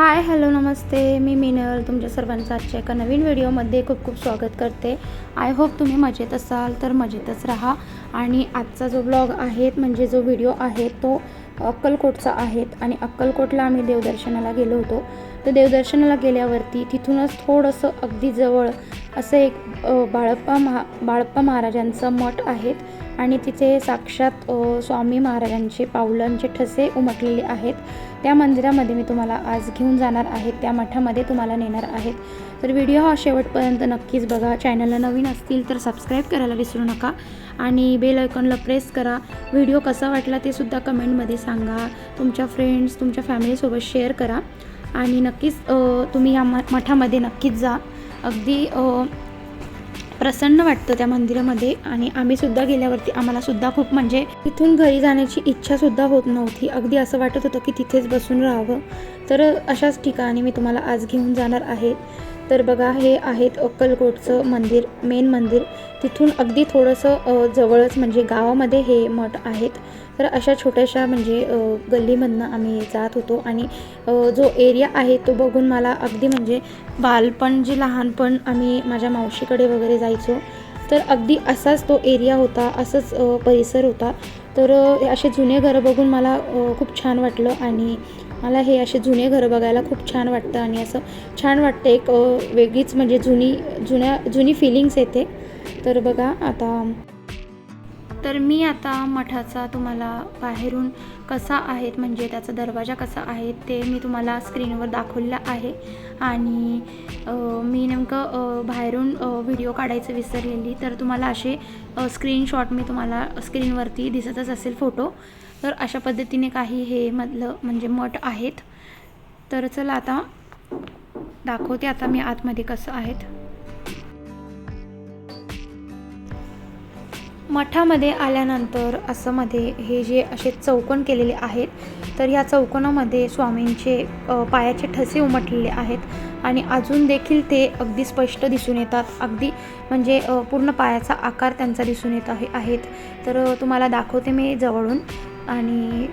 Hi hello नमस्ते. मी मिनल तुमच्या सर्वांचं आजच्या एका नवीन व्हिडिओमध्ये खूप खूप स्वागत करते. आय होप तुम्ही मजेत असाल तर मजेतच राहा. आणि आजचा जो ब्लॉग आहे म्हणजे जो व्हिडिओ आहे तो अक्कलकोटचा आहे. आणि अक्कलकोटला आम्ही देवदर्शनाला गेलो होतो. तर देवदर्शनाला गेल्यावरती तिथूनच थोडंसं अगदी जवळ असं एक बाळप्पा महा बाळप्पा महाराजांचं मठ आहेत आणि तिथे साक्षात स्वामी महाराजांचे पावलांचे ठसे उमटलेले आहेत. त्या मंदिरामध्ये मी तुम्हाला आज घेऊन जाणार आहे त्या मठामध्ये तुम्हाला नेणार आहेत तर व्हिडिओ हा शेवटपर्यंत नक्कीच बघा. चॅनलला नवीन असतील तर सबस्क्राईब करायला विसरू नका आणि बेल आयकॉनला प्रेस करा. व्हिडिओ कसा वाटला ते सुद्धा कमेंटमध्ये सांगा. तुमच्या फ्रेंड्स तुमच्या फॅमिलीसोबत शेअर करा. आणि नक्कीच तुम्ही या म मठामध्ये नक्कीच जा. अगदी प्रसन्न वाटतं त्या मंदिरामध्ये आणि आम्ही सुद्धा गेल्यावरती आम्हाला सुद्धा खूप म्हणजे तिथून घरी जाण्याची इच्छासुद्धा होत नव्हती. अगदी असं वाटत होतं की तिथेच बसून राहावं. तर अशाच ठिकाणी मी तुम्हाला आज घेऊन जाणार आहे. तर बघा हे आहेत अक्कलकोटचं मंदिर मेन मंदिर. तिथून अगदी थोडंसं जवळच म्हणजे गावामध्ये हे मठ आहेत. तर अशा छोट्याशा म्हणजे गल्लीमधनं आम्ही जात होतो आणि जो एरिया आहे तो बघून मला अगदी म्हणजे बालपण जे लहानपण आम्ही माझ्या मावशीकडे वगैरे जायचो. तर अगदी असाच तो एरिया होता असंच परिसर होता. तर असे जुने घरं बघून मला खूप छान वाटलं आणि मला हे असे जुने घरं बघायला खूप छान वाटतं आणि असं छान वाटतं एक वेगळीच म्हणजे जुनी जुन्या जुनी फिलिंग्स येते. तर बघा आता तर मी आता मठाचा तुम्हाला बाहेरून कसा आहेत म्हणजे त्याचा दरवाजा कसा आहे ते मी तुम्हाला स्क्रीनवर दाखवलेला आहे. आणि मी नेमकं बाहेरून व्हिडिओ काढायचं विसरलेली. तर तुम्हाला असे स्क्रीनशॉट मी तुम्हाला स्क्रीनवरती दिसतच असेल फोटो तर अशा पद्धतीने काही हे मधलं म्हणजे मठ आहेत. तर चला आता दाखवते आता मी आतमध्ये कसं आहेत. मठामध्ये आल्यानंतर असं मध्ये हे जे असे चौकण केलेले आहेत तर ह्या चौकोनामध्ये स्वामींचे पायाचे ठसे उमटलेले आहेत आणि अजून देखील ते अगदी स्पष्ट दिसून येतात. अगदी म्हणजे पूर्ण पायाचा आकार त्यांचा दिसून येत आहे आहेत. तर तुम्हाला दाखवते मी जवळून. आणि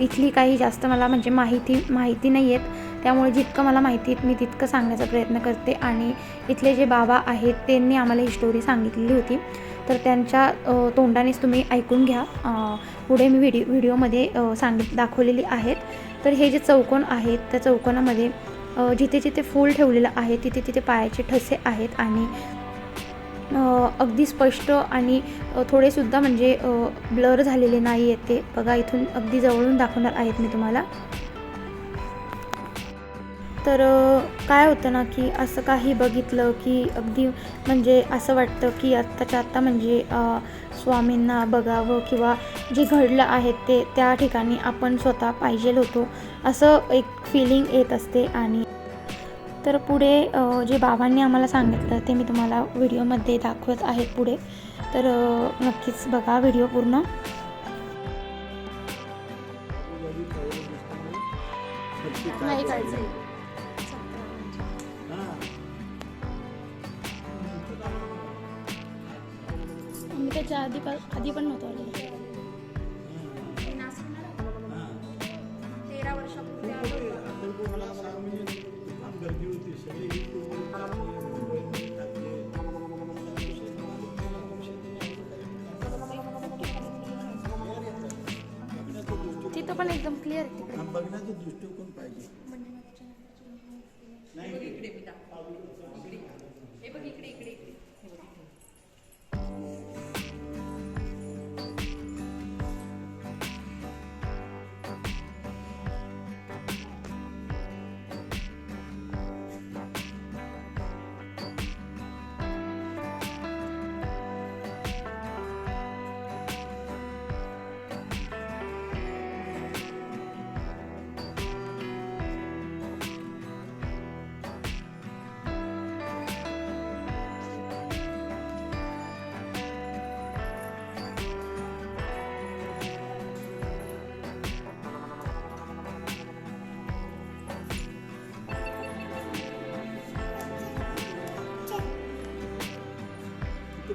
इथली काही जास्त मला म्हणजे माहिती माहिती नाही आहेत त्यामुळे जितकं मला माहिती आहेत मी तितकं सांगण्याचा प्रयत्न करते. आणि इथले जे बाबा आहेत त्यांनी आम्हाला ही स्टोरी सांगितलेली होती. तर त्यांच्या तोंडानेच तुम्ही ऐकून घ्या. पुढे मी व्हिडिओ व्हिडिओमध्ये सांग सांगित दाखवलेली आहेत. तर हे जे चौकोन आहेत त्या चौकोनामध्ये जिथे जिथे फूल ठेवलेलं आहे तिथे तिथे पायाचे ठसे आहेत आणि अगदी स्पष्ट आणि थोडेसुद्धा म्हणजे ब्लर झालेले नाही आहेत ते. बघा इथून अगदी जवळून दाखवणार आहेत मी तुम्हाला. तर काय होतं ना की असं काही बघितलं की अगदी म्हणजे असं वाटतं की आत्ताच्या आत्ता म्हणजे स्वामींना बघावं किंवा जे घडलं आहे ते त्या ठिकाणी आपण स्वतः पाहिजे होतो असं एक फिलिंग येत असते आणि तर पुढे जे बाबांनी आम्हाला सांगितलं ते मी तुम्हाला व्हिडिओमध्ये दाखवत आहेत पुढे. तर नक्कीच बघा व्हिडिओ पूर्ण. नाही त्याच्या आधी आधी पण नव्हतं आलेलं. तेरा वर्षापूर्वी तिथं पण एकदम क्लिअर आहे तिकडे. बघण्याचा दृष्टिकोन पाहिजे.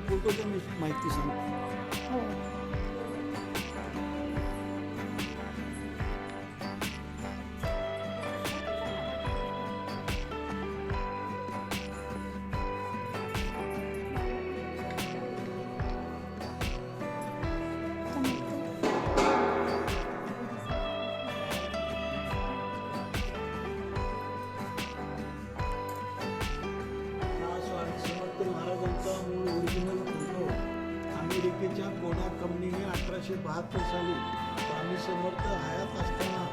물고기는 맛있게 생 Então, राजाच्या कोण्या कंपनीने अठराशे बहात्तर साली स्वामी समर्थ हयात असताना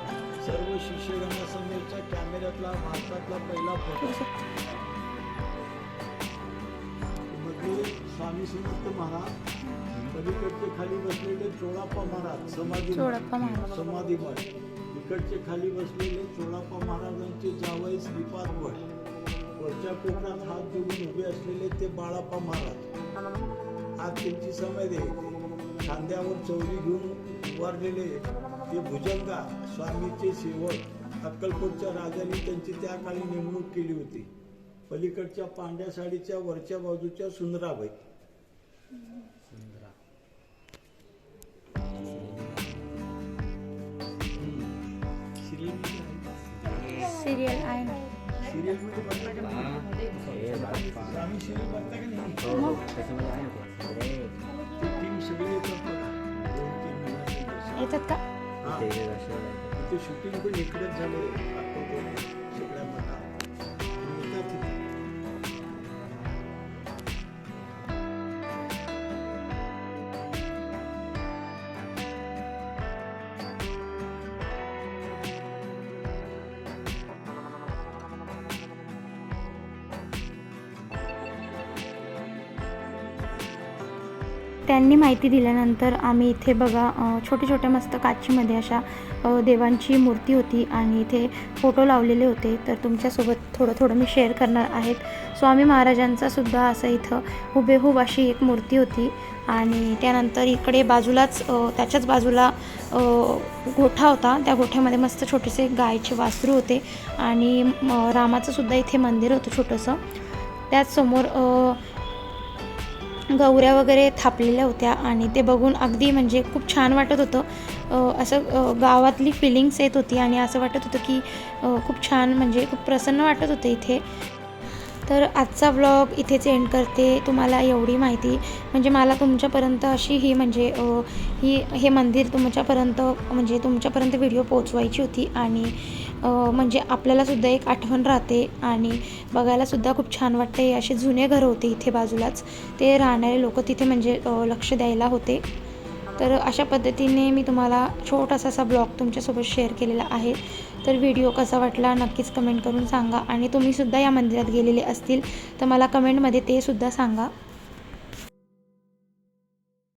सर्व शिष्यगणासमोरच्या कॅमेऱ्यातला भारतातला पहिला फोटो मध्ये स्वामी समर्थ महाराज पलीकडचे खाली बसलेले चोळाप्पा महाराज समाधी. समाधी मठ इकडचे खाली बसलेले चोळाप्पा महाराजांचे जावई श्रीपाद भट वरच्या कोपऱ्यात हात जोडून उभे असलेले ते बाळाप्पा महाराज. आज त्यांची समाधी खांद्यावर चौरी घेऊन उभारलेले ते भुजंगा स्वामीचे सेवक अक्कलकोटच्या राजाने त्यांची त्या काळी नेमणूक केली होती. पलीकडच्या पांढऱ्या साडीच्या वरच्या बाजूच्या सुंदराबाई. सिरियल आहे येतात का. ते शूटिंग पण इकडेच झाले त्यांनी माहिती दिल्यानंतर आम्ही इथे बघा छोटे छोट्या मस्त काचीमध्ये अशा देवांची मूर्ती होती आणि इथे फोटो लावलेले होते. तर तुमच्यासोबत थोडं थोडं मी शेअर करणार आहेत स्वामी महाराजांचा सुद्धा असं इथं हुबेहूब अशी एक मूर्ती होती आणि त्यानंतर इकडे बाजूलाच त्याच्याच बाजूला गोठा होता. त्या गोठ्यामध्ये मस्त छोटेसे गायचे वासरू होते आणि रामाचंसुद्धा रामाचं सुद्धा इथे मंदिर होतं छोटंसं. त्याचसमोर गौऱ्या वगैरे थापलेल्या होत्या आणि ते बघून अगदी म्हणजे खूप छान वाटत होतं. असं गावातली फिलिंग्स येत होती आणि असं वाटत होतं की खूप छान म्हणजे खूप प्रसन्न वाटत होतं इथे. तर आजचा व्लॉग इथेच एंड करते. तुम्हाला एवढी माहिती म्हणजे मला तुमच्यापर्यंत अशी ही म्हणजे ही हे मंदिर तुमच्यापर्यंत म्हणजे तुमच्यापर्यंत व्हिडिओ पोचवायची होती आणि म्हणजे आपल्यालासुद्धा एक आठवण राहते आणि बघायलासुद्धा खूप छान वाटते. असे जुने घर होते इथे बाजूलाच. ते राहणारे लोक तिथे म्हणजे लक्ष द्यायला होते. तर अशा पद्धतीने मी तुम्हाला छोटासा असा ब्लॉग तुमच्यासोबत शेअर केलेला आहे. तर व्हिडिओ कसा वाटला नक्कीच कमेंट करून सांगा. आणि तुम्हीसुद्धा या मंदिरात गेलेले असतील तर मला कमेंटमध्ये ते सुद्धा सांगा.